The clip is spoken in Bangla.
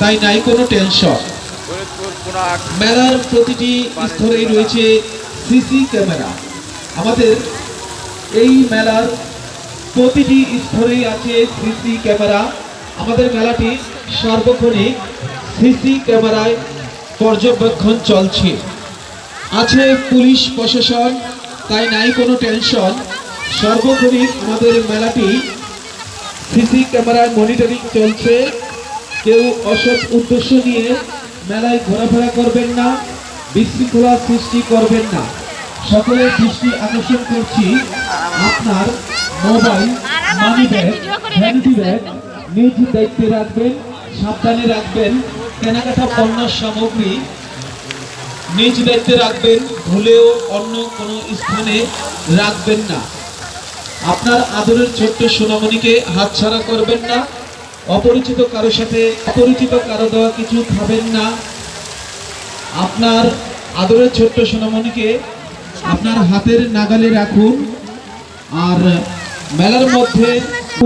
তাই নাই কোনো টেনশন মেলার প্রতিটি স্তরেই রয়েছে সিসি ক্যামেরা আমাদের এই মেলার প্রতিটি স্তরেই আছে সিসি ক্যামেরা আমাদের মেলাটি সার্বক্ষণিক সিসি ক্যামেরায় পর্যবেক্ষণ চলছে। আছে পুলিশ প্রশাসন, তাই নাই কোনো টেনশন সার্বক্ষণিক আমাদের মেলাটি সিসি ক্যামেরায় মনিটরিং চলছে। কেউ অসৎ উদ্দেশ্য নিয়ে মেলায় ঘোরাফেরা করবেন না, বিশৃঙ্খলা সৃষ্টি করবেন না। সকলের দৃষ্টি আকর্ষণ করছি আপনার mobile money bag vanity bag নিজ দায়িত্বে রাখবেন, সাবধানে রাখবেন, কেনাকাটা পণ্য সামগ্রী নিজ দায়িত্বে রাখবেন, ভুলেও অন্য কোনো স্থানে রাখবেন না। আপনার আদরের ছোট্ট সোনামণিকে হাতছাড়া করবেন না অপরিচিত কারও সাথে অপরিচিত কারও দেওয়া কিছু খাবেন না। আপনার আদরের ছোট্ট সোনামণিকে আপনার হাতের নাগালে রাখুন। আর মেলার মধ্যে